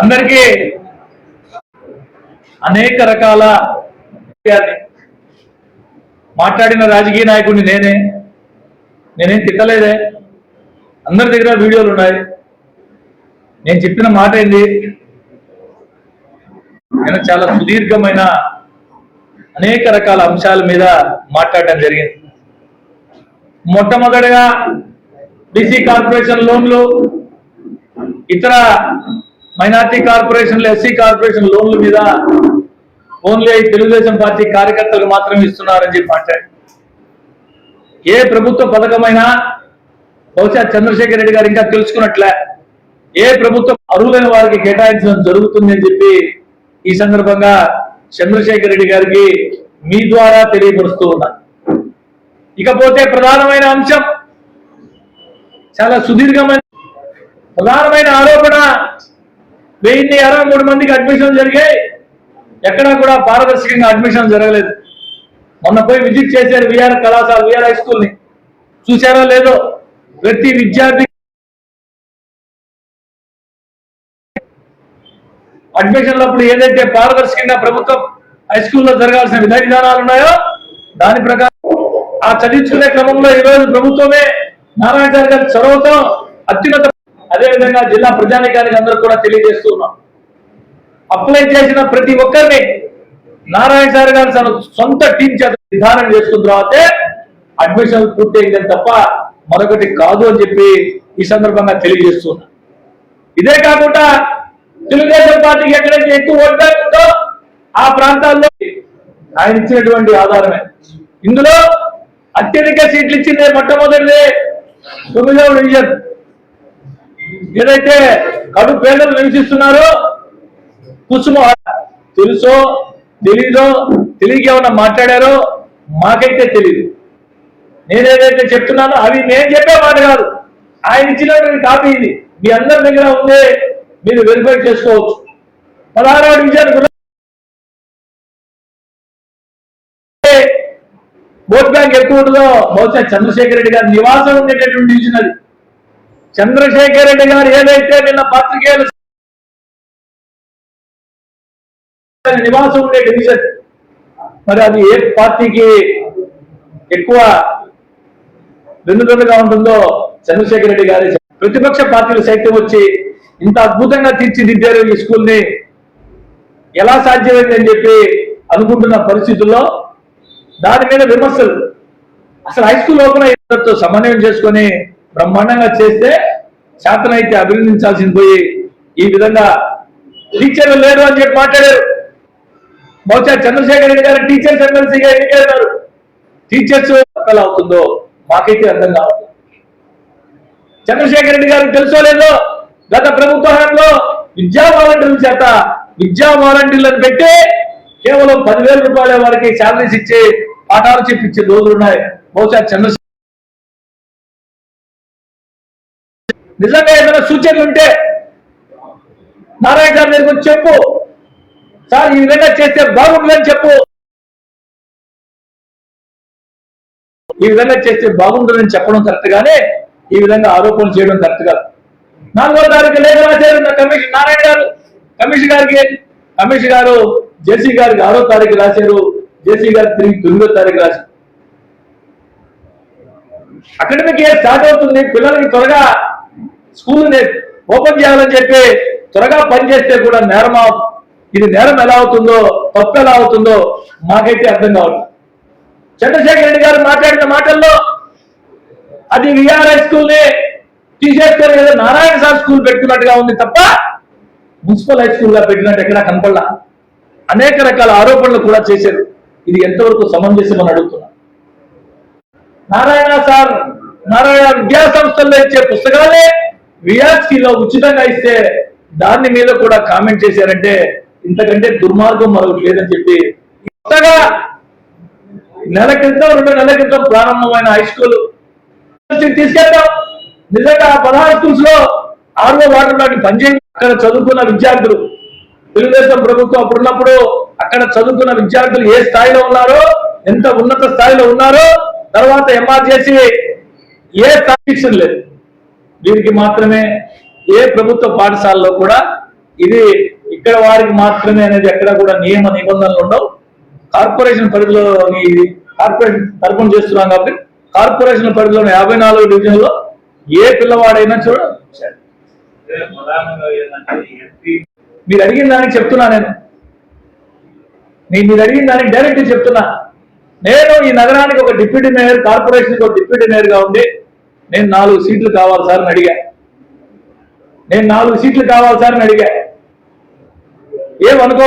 అందరికీ అనేక రకాల మాట్లాడిన రాజకీయ నాయకుడిని నేనే. నేనేం తిట్టలేదే. అందరి దగ్గర వీడియోలు ఉన్నాయి. నేను చెప్పిన మాట ఏంది? నేను చాలా సుదీర్ఘమైన అనేక రకాల అంశాల మీద మాట్లాడడం జరిగింది. మొట్టమొదటిగా బీసీ కార్పొరేషన్ లోన్లు ఇతర మైనార్టీ కార్పొరేషన్లు ఎస్సీ కార్పొరేషన్ లోన్ల మీద ఓన్లీ తెలుగుదేశం పార్టీ కార్యకర్తలకు మాత్రమే ఇస్తున్నారని చెప్పి మాట్లాడి ఏ ప్రభుత్వ పథకమైనా బహుశా చంద్రశేఖర్ రెడ్డి గారు ఇంకా తెలుసుకున్నట్లే ఏ ప్రభుత్వం అర్హులైన వారికి కేటాయించడం జరుగుతుంది అని చెప్పి ఈ సందర్భంగా చంద్రశేఖర్ రెడ్డి గారికి మీ ద్వారా తెలియపరుస్తూ ఉన్నా ఇకపోతే ప్రధానమైన అంశం చాలా సుదీర్ఘమైన ప్రధానమైన ఆరోపణ వెయ్యి అరవై మూడు మందికి అడ్మిషన్ జరిగాయి. ఎక్కడా కూడా పారదర్శకంగా అడ్మిషన్ జరగలేదు. మొన్న పోయి విజిట్ చేశారు విఆర్ కళాశాల విఆర్ హై స్కూల్ని చూసారో లేదో ప్రతి విద్యార్థి అడ్మిషన్లప్పుడు ఏదైతే పారదర్శకంగా ప్రభుత్వం హై స్కూల్లో జరగాల్సిన విధి విధానాలు ఉన్నాయో దాని ప్రకారం ఆ చదివించుకునే క్రమంలో ఈరోజు ప్రభుత్వమే నారాయణ సార్ గారి చొరవతో అత్యున్నత అదేవిధంగా జిల్లా ప్రజానికానికి అందరూ కూడా తెలియజేస్తున్నాం అప్లై చేసిన ప్రతి ఒక్కరిని నారాయణ సార్ గారు తన సొంత టీం చేత విధానం చేసుకున్న తర్వాతే అడ్మిషన్ పూర్తయిందని తప్ప మరొకటి కాదు అని చెప్పి ఈ సందర్భంగా తెలియజేస్తున్నా ఇదే కాకుండా తెలుగుదేశం పార్టీకి ఎక్కడైతే ఎక్కువ ఓట్ ఉందో ఆ ప్రాంతాల్లో ఆయన ఇచ్చినటువంటి ఆధారమే. ఇందులో అత్యధిక సీట్లు ఇచ్చిందే మొట్టమొదటిదే తొమ్మిదవ డివిజన్ ఏదైతే కడు పేదలు నివసిస్తున్నారో కుసుమ తెలుసో తెలీదో తెలియక ఏమన్నా మాట్లాడారో మాకైతే తెలియదు నేనేదైతే చెప్తున్నానో అవి నేను చెప్పే మాట కాదు. ఆయన ఇచ్చినటువంటి కాపీ ఇది. మీ అందరి దగ్గర ఉందే మీరు వెరిఫై చేసుకోవచ్చు. పదహారవ డివిజన్ ఓట్ బ్యాంక్ ఎక్కువ ఉంటుందో? బహుశా చంద్రశేఖర్ రెడ్డి గారి నివాసం ఉండేటటువంటి డివిజన్ అది. చంద్రశేఖర్ రెడ్డి గారు ఏదైతే నిన్న పత్రికేయులు నివాసం ఉండే డివిజన్ మరి అది ఏ పార్టీకి ఎక్కువ వెన్నుదన్నుగా ఉంటుందో చంద్రశేఖర్ రెడ్డి గారి ప్రతిపక్ష పార్టీలు సైతం వచ్చి ఇంత అద్భుతంగా తీర్చిదిద్దారు ఈ స్కూల్ని. ఎలా సాధ్యమైందని అని చెప్పి అనుకుంటున్న పరిస్థితుల్లో దాని మీద విమర్శలు. అసలు హై స్కూల్ ఓపెన్ అయ్యేతో సమన్వయం చేసుకొని బ్రహ్మాండంగా చేస్తే శాతనైతే అభినందించాల్సింది పోయి ఈ విధంగా టీచర్లు లేరు అని చెప్పి మాట్లాడారు. బహుశా చంద్రశేఖర్ రెడ్డి గారు టీచర్స్ ఎమ్మెల్సీగా ఎన్నికైనారు. టీచర్స్ ఎలా అవుతుందో మాకైతే అర్థం కావట్లేదు. చంద్రశేఖర్ రెడ్డి గారికి తెలుసో లేదో గత ప్రభుత్వ హయాంలో విద్యా వాలంటీర్ల చేత విద్యా వాలంటీర్లను పెట్టి కేవలం పదివేల రూపాయల వారికి శాలరీస్ ఇచ్చి పాఠాలు చెప్పించే రోజులు ఉన్నాయి. బహుశా చంద్రశేఖర్ నిజంగా ఏదైనా సూచనలు ఉంటే నారాయణ గారి దగ్గరికి చెప్పు. సార్ ఈ విధంగా చేస్తే బాగుంటుందని చెప్పు. ఈ విధంగా చేస్తే బాగుంటుందని చెప్పడం కరెక్ట్ గానే ఈ విధంగా ఆరోపణలు చేయడం కరెక్ట్ కాదు. నాలుగో తారీఖు లేఖ రాశారు కమిషన్ నారాయణ గారు కమిషన్ గారికి కమిషన్ గారు జేసీ గారికి ఆరో తారీఖు రాశారు. జేసీ గారు తిరిగి తొమ్మిదో తారీఖు రాసి. అకాడమిక్ ఇయర్ స్టార్ట్ అవుతుంది పిల్లలకి త్వరగా స్కూల్ ఓపెన్ చేయాలని చెప్పి త్వరగా పనిచేస్తే కూడా నేరం ఇది నేరం ఎలా అవుతుందో తప్పు ఎలా అవుతుందో మాకైతే అర్థం కావాలి చంద్రశేఖర్ రెడ్డి గారు మాట్లాడిన మాటల్లో అది విఆర్ఐ హై స్కూల్ని తీసేస్తారు ఏదో నారాయణ సార్ స్కూల్ పెట్టుకున్నట్టుగా ఉంది తప్ప మున్సిపల్ హై స్కూల్గా పెట్టినట్టు ఎక్కడా కనపడలా. అనేక రకాల ఆరోపణలు కూడా చేశారు. ఇది ఎంతవరకు సమంజసమని అడుగుతున్నా. నారాయణ సార్ నారాయణ విద్యా సంస్థల్లో ఇచ్చే పుస్తకాలే విఆర్సీలో ఉచితంగా ఇస్తే దాని మీద కూడా కామెంట్ చేశారంటే ఇంతకంటే దుర్మార్గం మరొకటి లేదని చెప్పి. కొత్తగా నెల క్రితం రెండు నెలల క్రితం ప్రారంభమైన హై స్కూల్ తీసుకెళ్తాం. నిజంగా ఆ పదహారు స్కూల్స్లో ఆరో వాటర్ పనిచేయ అక్కడ చదువుకున్న విద్యార్థులు. తెలుగుదేశం ప్రభుత్వం అప్పుడున్నప్పుడు అక్కడ చదువుకున్న విద్యార్థులు ఏ స్థాయిలో ఉన్నారో ఎంత ఉన్నత స్థాయిలో ఉన్నారో తర్వాత ఎంఆర్ చేసి ఏ సాటిస్ఫాక్షన్ లేదు. వీరికి మాత్రమే ఏ ప్రభుత్వ పాఠశాలలో కూడా ఇది ఇక్కడ వారికి మాత్రమే అనేది ఎక్కడ కూడా నియమ నిబంధనలు ఉండవు. కార్పొరేషన్ పరిధిలోని ఇది కార్పొరేషన్ తరపున చేస్తున్నాం కాబట్టి కార్పొరేషన్ పరిధిలోని యాభై నాలుగు డివిజన్లో ఏ పిల్లవాడైనా చూడ మీరు అడిగిన దానికి చెప్తున్నా నేను. నేను మీరు అడిగిన దానికి డైరెక్ట్ చెప్తున్నా. నేను ఈ నగరానికి ఒక డిప్యూటీ మేయర్ కార్పొరేషన్కి ఒక డిప్యూటీ మేయర్గా ఉండి నేను నాలుగు సీట్లు కావాలి సార్ అని అడిగా. నేను నాలుగు సీట్లు కావాలి సార్ అని అడిగా. ఏమనుకో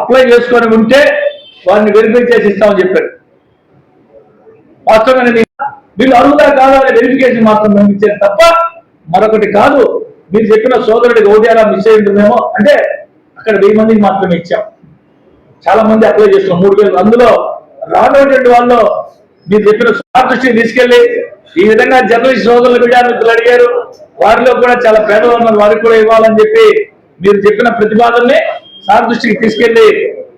అప్లై చేసుకొని ఉంటే వారిని వెరిఫై చేసి ఇస్తామని చెప్పాడు. వాస్తవంగా మీరు వీళ్ళు అర్హులా కాదా అనే వెరిఫికేషన్ మాత్రం మేము ఇచ్చేది తప్ప మరొకటి కాదు. మీరు చెప్పిన సోదరుడికి ఒకటి మిస్ అయిందేమో అంటే అక్కడ వెయ్యి మందికి మాత్రమే ఇచ్చాం. చాలా మంది అప్లై చేస్తున్నాం మూడు వేలు. అందులో రానటువంటి వాళ్ళు మీరు చెప్పిన స్మార్ట్ తీసుకెళ్ళి ఈ విధంగా జర్నలిస్ట్ సోదరులు విద్యార్థులు అడిగారు. వారిలో కూడా చాలా పేదవాళ్ళు ఉన్నారు వారికి కూడా ఇవ్వాలని చెప్పి మీరు చెప్పిన ప్రతిపాదనని సార్ దృష్టికి తీసుకెళ్ళి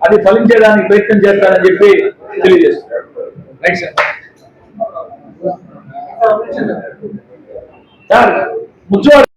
అది ఫలించేదానికి ప్రయత్నం చేస్తారని చెప్పి తెలియజేస్తున్నారు. Right sir sir